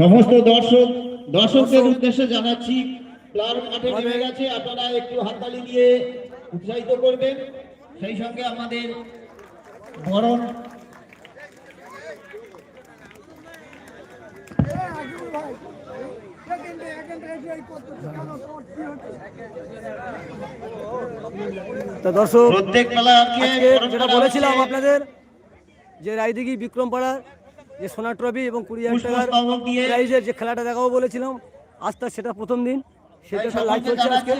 সমস্ত দর্শক, দর্শকদের উদ্দেশ্যে জানাচ্ছি, প্লার মাঠে নেমে গেছে, আপনারা একটু হাততালি দিয়ে উৎসাহিত করবেন। সেই সঙ্গে আমাদের বরণ তা দর্শক যেটা বলেছিলাম আপনাদের যে রায়দিঘি বিক্রমপাড়ার যে সোনা ট্রফি এবং কুড়ি হাজার টাকার প্রাইজের যে খেলাটা দেখাবো বলেছিলাম আজ তার সেটা প্রথম দিন। সেটা লাইভ চলছে আজকে।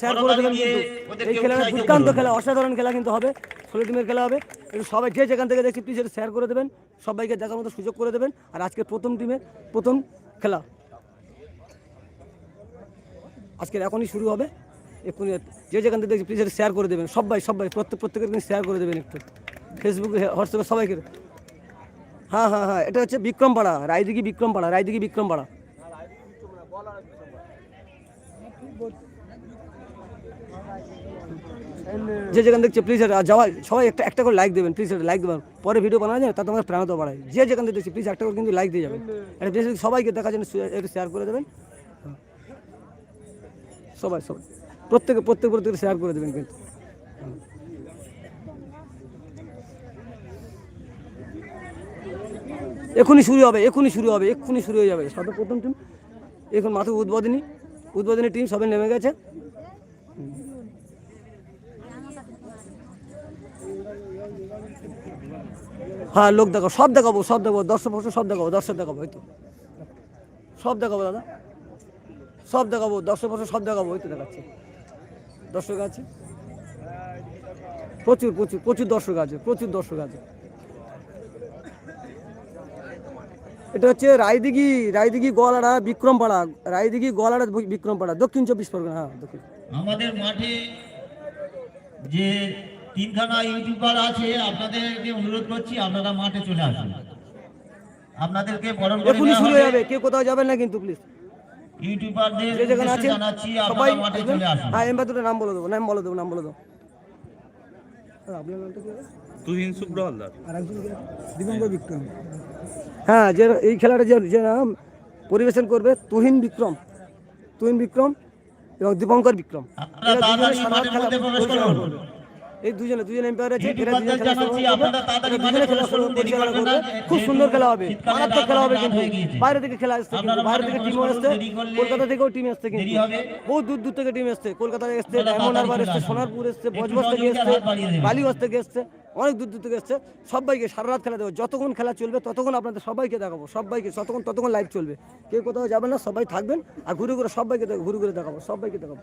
শেয়ার করে দেবেন এই খেলাটা দুর্দান্ত খেলা অসাধারণ খেলা কিন্তু হবে। ষোলো টিমের খেলা হবে। একটু সবাই যে যেখান থেকে দেখছি প্লিজ শেয়ার করে দেবেন। সবাইকে দেখার মতো সুযোগ করে দেবেন। আর আজকে প্রথম টিমের প্রথম খেলা। আজকের এখনই শুরু হবে। এক্ষুনি যে যেখান থেকে দেখছি প্লিজ শেয়ার করে দেবেন। সবাই সবাই, প্রত্যেক, প্রত্যেকের কিন্তু শেয়ার করে দেবেন একটু। ফেসবুকে হোয়াটসঅ্যাপে সবাইকে। হ্যাঁ হ্যাঁ হ্যাঁ এটা হচ্ছে বিক্রমপাড়া, রায়দিঘি বিক্রমপাড়া রায়দিঘি বিক্রমপাড়া। যে যেখান দেখছে প্লিজ যাওয়া, সবাই একটা একটা করে লাইক দেবেন প্লিজ লাইক দেবেন। পরে ভিডিও বানানো যায় তা তোমার প্রাণত বাড়ায়। যে যেখান থেকে দেখছি প্লিজ একটা করে কিন্তু লাইক দিয়ে যাবেন। এটা বেশি সবাইকে দেখার জন্য একটু শেয়ার করে দেবেন। হ্যাঁ। সবাই সবাই। প্রত্যেকে, প্রত্যেক প্রত্যেকে শেয়ার করে দেবেন কিন্তু। হ্যাঁ। এখনই শুরু হবে, এখনই শুরু হবে এক্ষুনি শুরু হয়ে যাবে। সবে প্রথম টিম এখন মাত্র উদ্বোধনী উদ্বোধনী টিম সবে নেমে গেছে। হ্যাঁ লোক দেখাবো সব দেখাবো সব দেখাবো, দর্শক ফর্শক সব দেখাবো, দর্শক দেখাবো হয়তো সব দেখাবো, দাদা। সব দেখাবো, দর্শক ফর্শক সব দেখাবো হয়তো দেখাচ্ছি। দর্শক আছে? প্রচুর প্রচুর প্রচুর দর্শক আছে, প্রচুর দর্শক আছে। এটা হচ্ছে রায়দিঘি রায়দিঘি গোয়ালাড়া বিক্রমপাড়া, রায়দিঘি গোয়ালাড়া বিক্রমপাড়া, দক্ষিণ চব্বিশ পরগনা হ্যাঁ দক্ষিণ। আমাদের মাঠে যে তিনখানা ইউটিউবার আছে আপনাদেরকে অনুরোধ করছি আপনারা মাঠে চলে আসুন। আপনাদেরকে বরণ করে নেওয়া শুরু হবে। যাবে কেউ কোথাও যাবেন না কিন্তু প্লিজ ইউটিউবারদের জানাচ্ছি আপনারা মাঠে চলে আসুন। হ্যাঁ এবার দুটো নাম বলে দেবো নাম বলে দেবো নাম বলে দেবো। হ্যাঁ, আপনার নামটা কি? তুহিন হালদার আর একজন? দিগম্বর বিক্রম। হ্যাঁ যে এই খেলাটা যে যে নাম পরিবেশন করবে তুহিন বিক্রম। তুহিন বিক্রম এবং দীপঙ্কর বিক্রম। এই দুজনে দুজন এম্পায়ার আছে এরা দুজনে খেলা দুজনে খেলা পরিচালনা। করবে। খুব সুন্দর খেলা হবে। মারাত্মক খেলা হবে কিন্তু। বাইরে থেকে খেলা আসছে কিন্তু। বাইরে থেকে করুন, আসছে কলকাতা থেকেও টিম আসছে কিন্তু। দেরি হবে। বহু দূর দূর থেকে টিম আসছে কলকাতা থেকে এসছে ডায়মন্ড হারবার এসছে সোনারপুর এসছে বজবজ থেকে এসছে। বালিগঞ্জ থেকে এসছে অনেক দূর দূর থেকে এসছে। সবাইকে সারা রাত খেলা দেবো। যতক্ষণ খেলা চলবে ততক্ষণ আপনাদের সবাইকে দেখাবো। সবাইকে যতক্ষণ ততক্ষণ লাইভ চলবে। কেউ কোথাও যাবেন না সবাই থাকবেন আর ঘুরে ঘুরে সবাইকে ঘুরে ঘুরে দেখাবো। সবাইকে দেখাবো।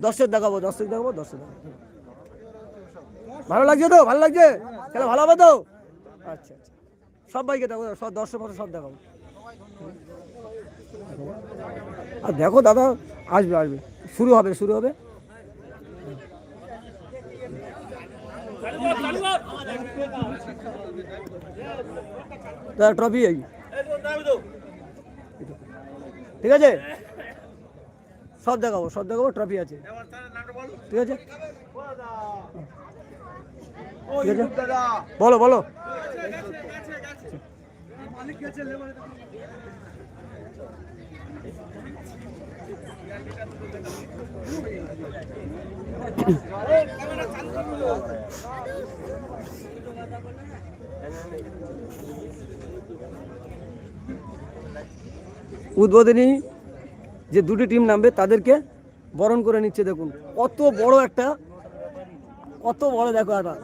দর্শক দেখাবো দর্শক দেখাবো দর্শক দেখাবো। ভালো লাগছে তো? ভালো লাগছে? খেলা ভালো হবে তো? আচ্ছা আচ্ছা। সবাইকে দেখো, সব দর্শক সব দেখো। আর দেখো দাদা, আসবে আসবে। শুরু হবে শুরু হবে। ট্রফি ঠিক আছে? সব দেখাবো সব দেখাবো ট্রফি আছে। ঠিক আছে? ঠিক আছে? বলো বলো। উদ্বোধনী যে দুটি টিম নামবে তাদেরকে বরণ করে নিচ্ছে। দেখুন কত বড় একটা কত বড় দেখো একটা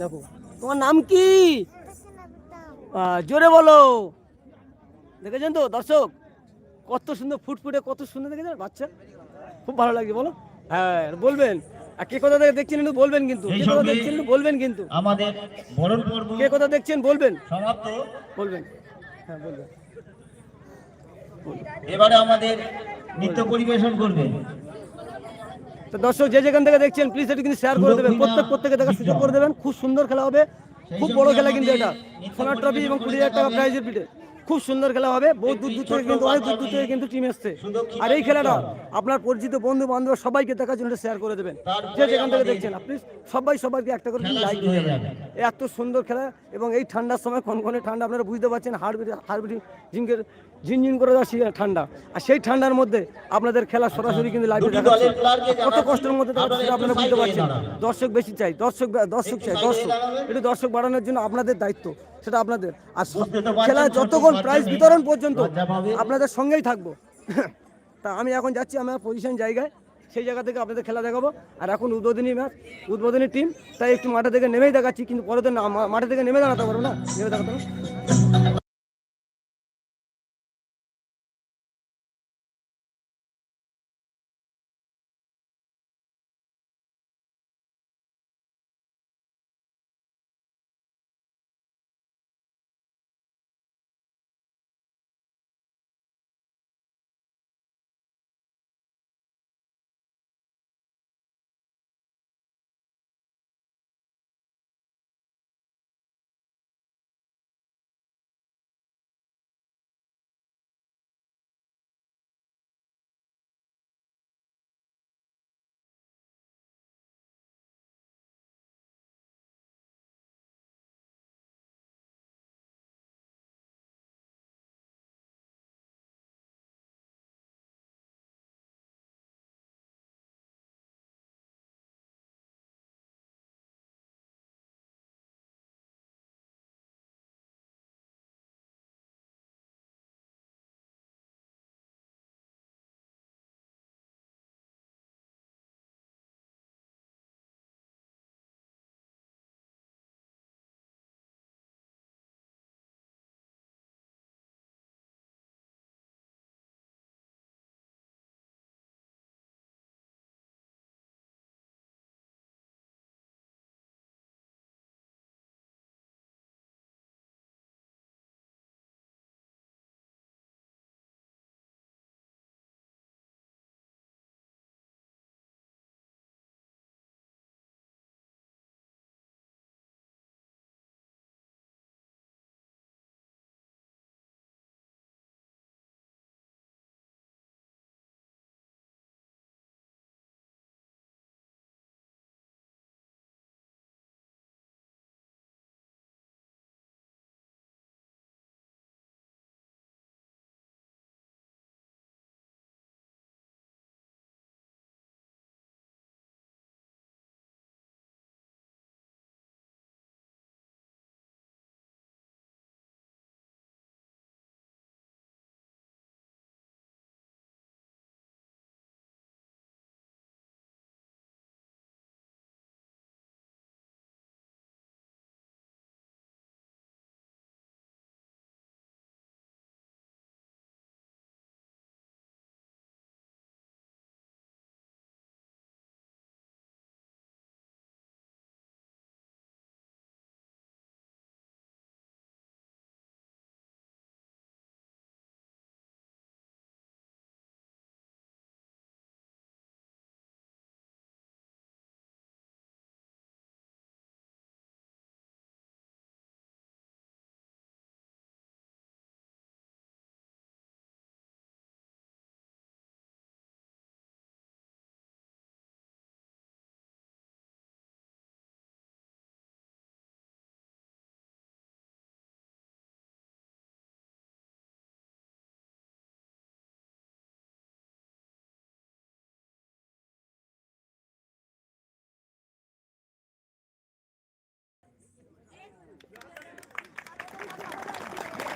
দেখো তোমার নাম কি? জোরে বলো। দেখেছেন তো দর্শক? কত সুন্দর ফুটফুটে কত সুন্দর দেখেছেন? বাচ্চা খুব ভালো লাগছে বলো। হ্যাঁ বলবেন। আর কে কোথা থেকে দেখছেন একটু বলবেন কিন্তু। কে কোথা দেখছেন একটু বলবেন কিন্তু। আমাদের বরণ পর্ব কে কথা দেখছেন বলবেন। সমাপ্ত। বলবেন। হ্যাঁ বলবেন। এবারে আমাদের নৃত্য পরিবেশন করবে তো দর্শক যে যেখান থেকে দেখছেন প্লিজ এটা কিন্তু শেয়ার করে দেবেন। প্রত্যেক প্রত্যেকে দেখার সুযোগ করে দেবেন। খুব সুন্দর খেলা হবে। খুব বড় খেলা কিন্তু এটা। সোনার ট্রফি এবং কুড়ি হাজার টাকা প্রাইজের পিঠে। খুব সুন্দর খেলা হবে। বহু দূর দূর থেকে কিন্তু অনেক দূর দূর থেকে কিন্তু টিম এসছে। আর এই খেলাটা আপনার পরিচিত বন্ধু বান্ধব সবাইকে দেখার জন্য শেয়ার করে দেবেন। যে যেখান থেকে দেখছেন আপনি সবাই সবাইকে একটা করে লাইক দিয়ে যাবে। এত সুন্দর খেলা এবং এই ঠান্ডার সময় কনকনে ঠান্ডা আপনারা বুঝতে পারছেন হাড় বেটে হাড় বেটে ঝিনকে ঝিনঝিন করে যাচ্ছে ঠান্ডা। আর সেই ঠান্ডার মধ্যে আপনাদের খেলা সরাসরি কিন্তু লাইভে দেখাচ্ছে। কত কষ্টের মধ্যে আপনারা বুঝতে পারছেন। দর্শক বেশি চাই দর্শক দর্শক চাই দর্শক। একটু দর্শক বাড়ানোর জন্য আপনাদের দায়িত্ব। সেটা আপনাদের। আর খেলা যতক্ষণ প্রাইজ বিতরণ পর্যন্ত আপনাদের সঙ্গেই থাকব। তা আমি এখন যাচ্ছি আমার পজিশন জায়গায় সেই জায়গা থেকে আপনাদের খেলা দেখাবো। আর এখন উদ্বোধনী ম্যাচ উদ্বোধনী টিম তাই একটু মাঠে থেকে নেমেই দেখাচ্ছি কিন্তু পরে তো মাঠে থেকে নেমে দাঁড়াতে পারব না। নেমে দেখাতে পারব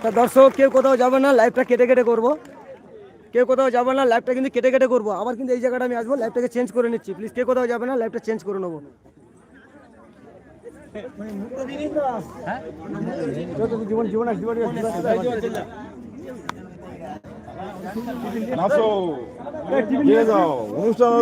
তা দর্শক, কেউ কোথাও যাবে না লাইভটা কেটে কেটে করব। কেউ কোথাও যাবে না লাইভটা কিন্তু কেটে কেটে করব। আবার কিন্তু এই জায়গাটা আমি আসব লাইভটাকে চেঞ্জ করে নিচ্ছি। প্লিজ কেউ কোথাও যাবে না লাইভটা চেঞ্জ করে নেব। যত জীবন জীবন অনুষ্ঠান